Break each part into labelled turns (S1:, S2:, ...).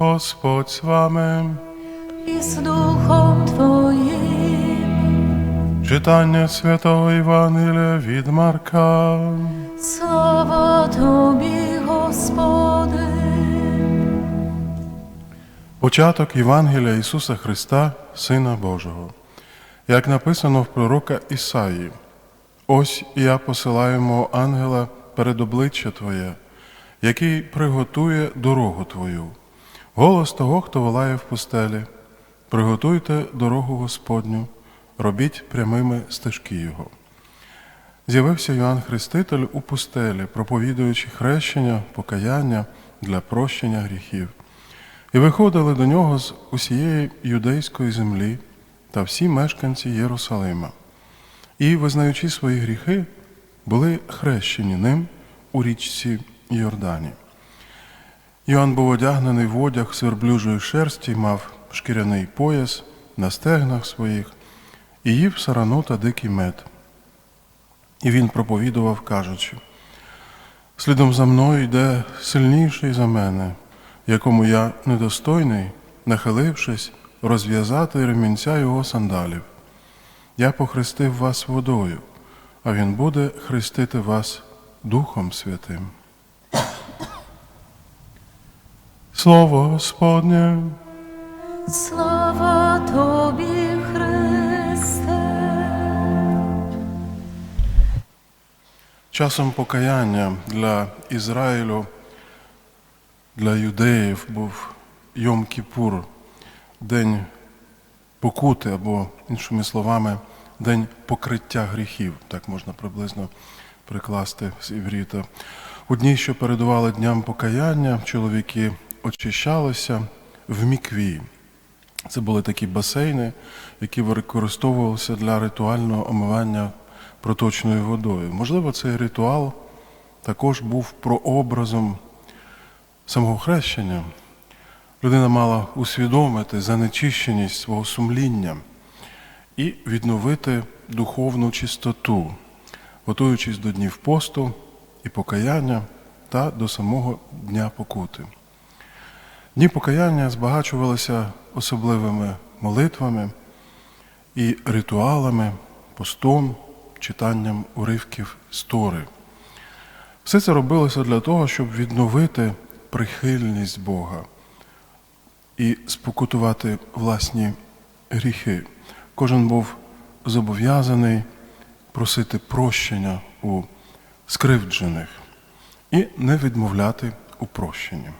S1: Господь з вами.
S2: і з Духом Твоїм.
S1: Читання святого Євангелія від Марка.
S2: Слава Тобі, Господи.
S1: Початок Євангелія Ісуса Христа, Сина Божого. Як написано в пророка Ісаї, ось я посилаю мого ангела перед обличчя Твоє, який приготує дорогу Твою. Голос того, хто волає в пустелі. Приготуйте дорогу Господню, робіть прямими стежки Його. З'явився Йоанн Хреститель у пустелі, проповідуючи хрещення, покаяння для прощення гріхів. І виходили до нього з усієї юдейської землі та всі мешканці Єрусалима. І, визнаючи свої гріхи, були хрещені ним у річці Йордані. Йоанн був одягнений в одяг з верблюжої шерсті, мав шкіряний пояс на стегнах своїх і їв сарану та дикий мед. І він проповідував, кажучи: слідом за мною йде сильніший за мене, якому я недостойний, нахилившись, розв'язати ремінця його сандалів. Я похрестив вас водою, а він буде хрестити вас Духом Святим. Слово Господнє.
S2: Слава Тобі, Христе.
S1: Часом покаяння для Ізраїлю, для юдеїв був Йом-Кіпур, день покути, або, іншими словами, день покриття гріхів, так можна приблизно прикласти з івріта. У дні, що передували дням покаяння, чоловіки очищалися в мікві. Це були такі басейни, які використовувалися для ритуального омивання проточною водою. Можливо, цей ритуал також був прообразом самого хрещення. Людина мала усвідомити занечищеність свого сумління і відновити духовну чистоту, готуючись до днів посту і покаяння та до самого Дня покути. Дні покаяння збагачувалися особливими молитвами і ритуалами, постом, читанням уривків з Тори. Все це робилося для того, щоб відновити прихильність Бога і спокутувати власні гріхи. Кожен був зобов'язаний просити прощення у скривджених і не відмовляти у прощенні.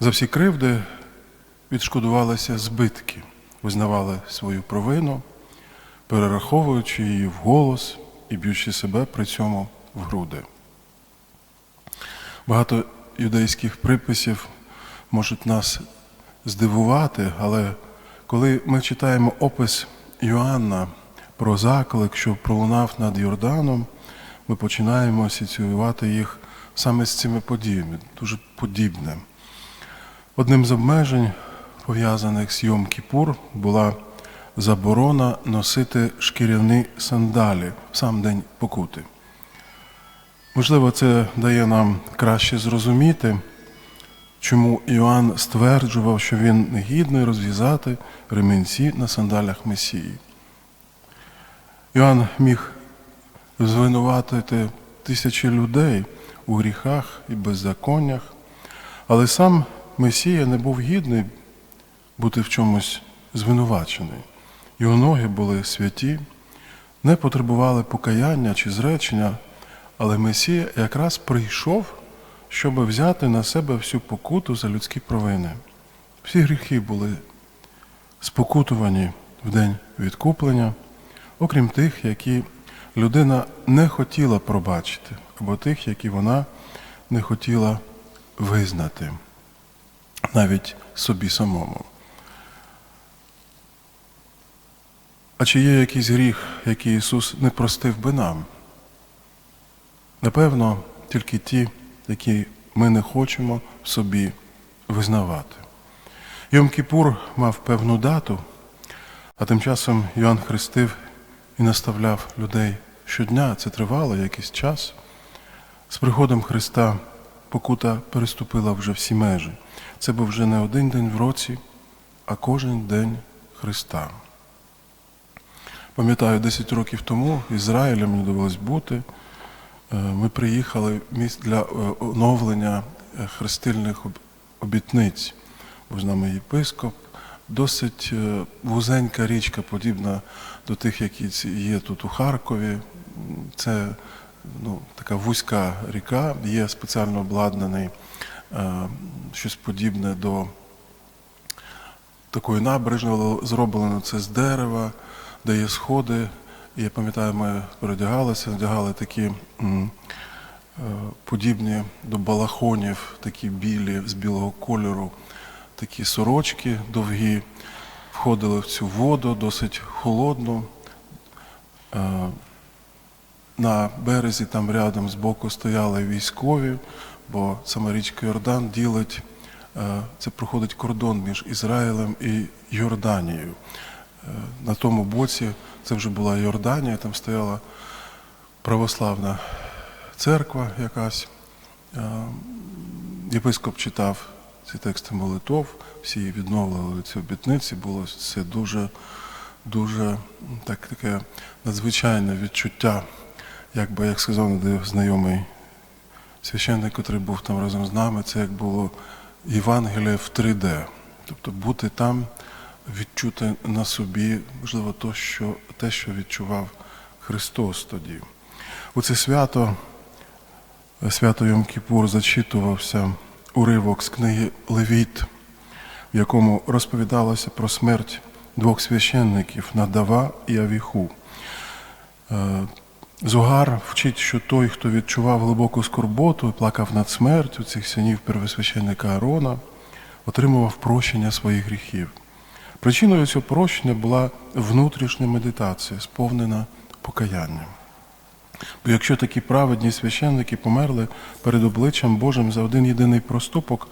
S1: За всі кривди відшкодувалися збитки, визнавали свою провину, перераховуючи її в голос і б'ючи себе при цьому в груди. Багато юдейських приписів можуть нас здивувати, але коли ми читаємо опис Йоанна про заклик, що пролунав над Йорданом, ми починаємо асоціювати їх саме з цими подіями, дуже подібне. Одним з обмежень, пов'язаних з Йом Кіпур, була заборона носити шкіряні сандалі в сам день покути. Можливо, це дає нам краще зрозуміти, чому Іоанн стверджував, що він не гідний розв'язати ремінці на сандалях Месії. Іоанн міг звинуватити тисячі людей у гріхах і беззаконнях, але сам Месія не був гідний бути в чомусь звинувачений. Його ноги були святі, не потребували покаяння чи зречення, але Месія якраз прийшов, щоб взяти на себе всю покуту за людські провини. Всі гріхи були спокутувані в день відкуплення, окрім тих, які людина не хотіла пробачити, або тих, які вона не хотіла визнати навіть собі самому. А чи є якийсь гріх, який Ісус не простив би нам? Напевно, тільки ті, які ми не хочемо собі визнавати. Йом Кіпур мав певну дату, а тим часом Йоанн хрестив і наставляв людей щодня. Це тривало якийсь час. З приходом Христа покута переступила вже всі межі. Це був вже не один день в році, а кожен день Христа. Пам'ятаю, 10 років тому в Ізраїлі мені довелось бути. Е, Ми приїхали для е, оновлення е, хрестильних обітниць. Був з нами єпископ. Досить вузенька річка, подібна до тих, які є тут у Харкові. Це ну, така вузька ріка, є спеціально обладнаний е, щось подібне до такої набережної, зроблено це з дерева, де є сходи. І я пам'ятаю, ми передягалися, надягали такі е, подібні до балахонів, такі білі з білого кольору, такі сорочки довгі, входили в цю воду, досить холодну. На березі там рядом збоку стояли військові, бо сама річка Йордан ділить, е, це проходить кордон між Ізраїлем і Йорданією. Е, На тому боці це вже була Йорданія, там стояла православна церква якась. Е, Єпископ читав ці тексти молитов, всі відновлювали ці обітниці, було це дуже, дуже так, таке надзвичайне відчуття, якби як сказав один знайомий священник, який був там разом з нами, це як було Євангеліє в 3D. Тобто бути там, відчути на собі, можливо, то, що, те, що відчував Христос тоді. У це свято, свято Йом Кіпур, зачитувався уривок з книги Левіт, в якому розповідалося про смерть двох священників Надава і Авіху. Зугар вчить, що той, хто відчував глибоку скорботу і плакав над смертю цих синів первосвященника Аарона, отримував прощення своїх гріхів. Причиною цього прощення була внутрішня медитація, сповнена покаянням. Бо якщо такі праведні священники померли перед обличчям Божим за один єдиний проступок,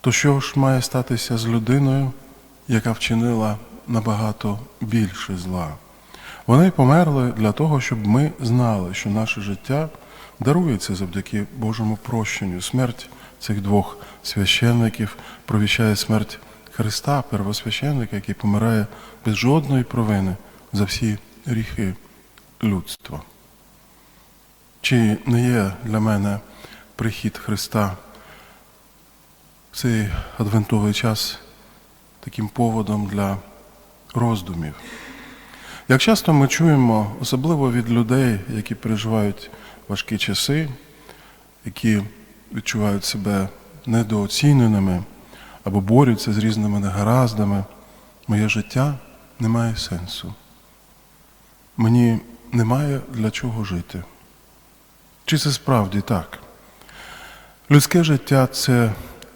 S1: то що ж має статися з людиною, яка вчинила набагато більше зла? Вони померли для того, щоб ми знали, що наше життя дарується завдяки Божому прощенню. Смерть цих двох священників провіщає смерть Христа, первосвященника, який помирає без жодної провини за всі гріхи людства. Чи не є для мене прихід Христа в цей адвентовий час таким поводом для роздумів? Як часто ми чуємо, особливо від людей, які переживають важкі часи, які відчувають себе недооціненими або борються з різними негараздами, моє життя не має сенсу. Мені немає для чого жити. Чи це справді так? Людське життя це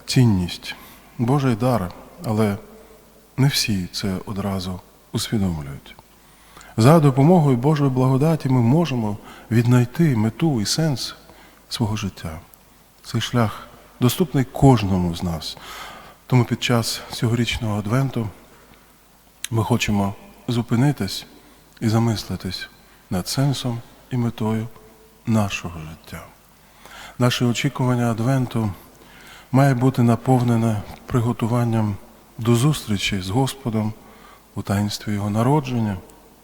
S1: цінність, Божий дар, але не всі це одразу усвідомлюють. За допомогою Божої благодаті ми можемо віднайти мету і сенс свого життя. Цей шлях доступний кожному з нас. Тому під час цьогорічного адвенту ми хочемо зупинитись і замислитись над сенсом і метою нашого життя. Наше очікування Адвенту має бути наповнене приготуванням до зустрічі з Господом у таїнстві Його народження,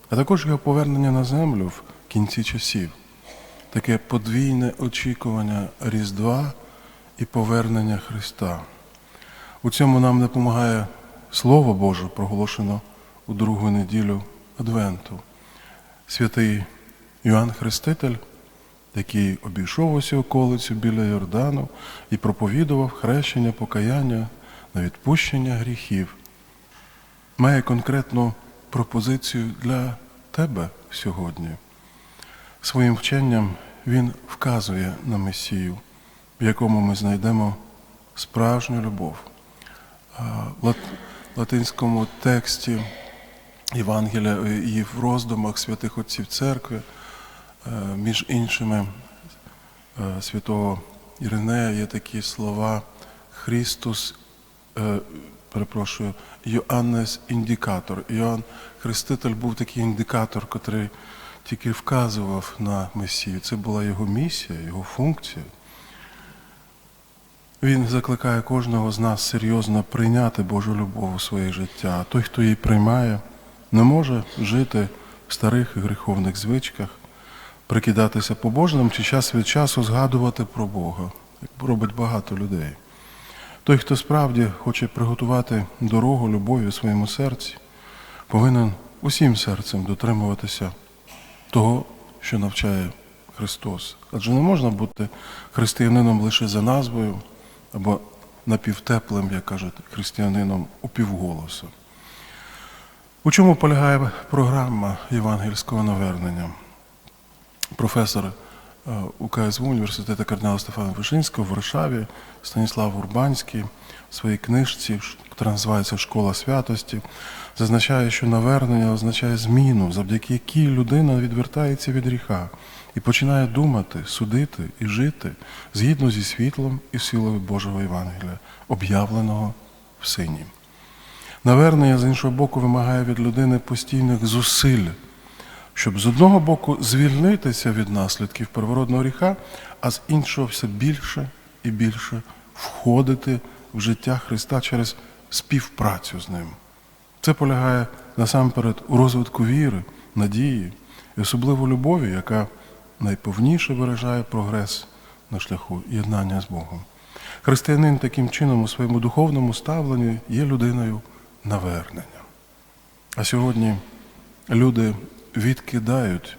S1: а також його повернення на землю в кінці часів. Таке подвійне очікування Різдва і повернення Христа. У цьому нам допомагає Слово Боже, проголошено у другу неділю Адвенту. Святий Йоанн Хреститель, який обійшов усю околицю біля Йордану і проповідував хрещення покаяння на відпущення гріхів, має конкретну пропозицію для тебе сьогодні. Своїм вченням він вказує на Месію, в якому ми знайдемо справжню любов. В латинському тексті Євангелія і в роздумах святих отців церкви, е, між іншими е, святого Іринея є такі слова Христос, е, перепрошую, Йоаннес індикатор. Іоанн Хреститель був такий індикатор, котрий тільки вказував на Месію. Це була його місія, його функція. Він закликає кожного з нас серйозно прийняти Божу любов у своє життя. А той, хто її приймає, не може жити в старих і гріховних звичках, прикидатися побожним чи час від часу згадувати про Бога, як робить багато людей. Той, хто справді хоче приготувати дорогу любові у своєму серці, повинен усім серцем дотримуватися того, що навчає Христос. Адже не можна бути християнином лише за назвою або напівтеплим, як кажуть, християнином у півголоса. У чому полягає програма євангельського навернення? Професор УКСВ університету кардинала Стефана Вишинського в Варшаві Станіслав Урбанський в своїй книжці, яка називається Школа святості, зазначає, що навернення означає зміну, завдяки якій людина відвертається від гріха і починає думати, судити і жити згідно зі світлом і силою Божого Євангелія, об'явленого в Сині. Навернення, з іншого боку, вимагає від людини постійних зусиль, щоб з одного боку звільнитися від наслідків первородного гріха, а з іншого все більше і більше входити в життя Христа через співпрацю з Ним. Це полягає насамперед у розвитку віри, надії і особливо любові, яка найповніше виражає прогрес на шляху єднання з Богом. Християнин таким чином у своєму духовному ставленні є людиною навернення. А сьогодні люди відкидають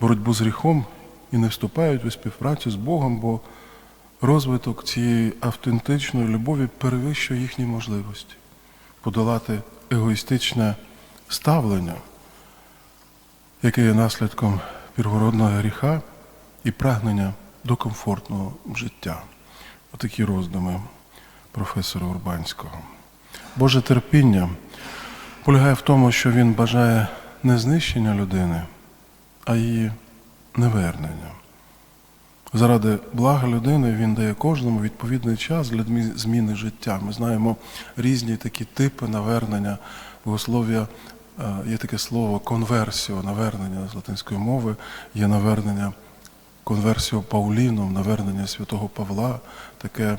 S1: боротьбу з гріхом і не вступають у співпрацю з Богом, бо розвиток цієї автентичної любові перевищує їхні можливості подолати егоїстичне ставлення, яке є наслідком первородного гріха і прагнення до комфортного життя. Отакі роздуми професора Урбанського. Боже терпіння полягає в тому, що він бажає не знищення людини, а її невернення. Заради блага людини він дає кожному відповідний час для зміни життя. Ми знаємо різні такі типи навернення. Богослов'я е, є таке слово конверсіо, навернення з латинської мови, є навернення конверсіо Пауліном, навернення святого Павла, таке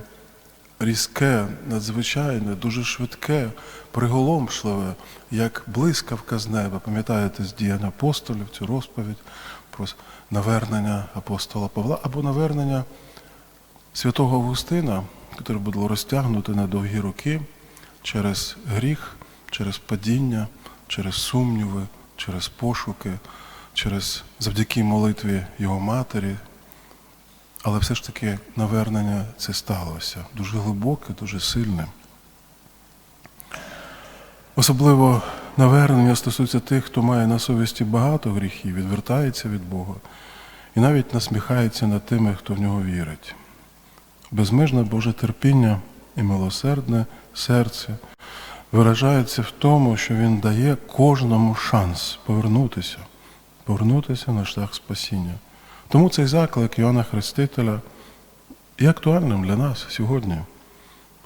S1: різке, надзвичайне, дуже швидке, приголомшливе, як блискавка з неба. Пам'ятаєте з діянь апостолів цю розповідь про навернення апостола Павла або навернення святого Августина, яке було розтягнуте на довгі роки через гріх, через падіння, через сумніви, через пошуки, через завдяки молитві його матері, але все ж таки навернення це сталося дуже глибоке, дуже сильне. Особливо навернення стосується тих, хто має на совісті багато гріхів, відвертається від Бога і навіть насміхається над тими, хто в нього вірить. Безмежне Боже терпіння і милосердне серце виражається в тому, що Він дає кожному шанс повернутися, повернутися на шлях спасіння. Тому цей заклик Іоанна Хрестителя є актуальним для нас сьогодні.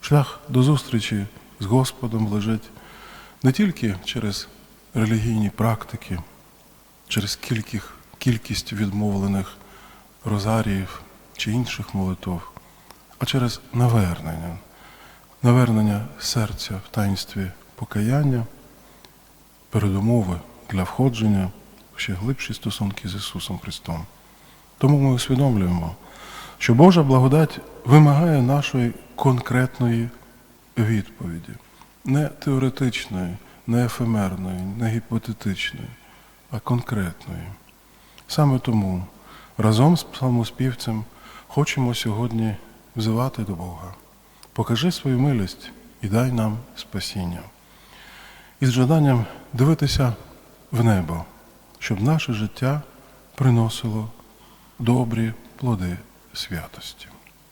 S1: Шлях до зустрічі з Господом лежить не тільки через релігійні практики, через кількість відмовлених розаріїв чи інших молитов, а через навернення, навернення серця в таїнстві покаяння, передумови для входження в ще глибші стосунки з Ісусом Христом. Тому ми усвідомлюємо, що Божа благодать вимагає нашої конкретної відповіді, не теоретичної, не ефемерної, не гіпотетичної, а конкретної. Саме тому разом з псалмоспівцем хочемо сьогодні взивати до Бога. Покажи свою милість і дай нам спасіння. І з жаданням дивитися в небо, щоб наше життя приносило добрі плоди святості.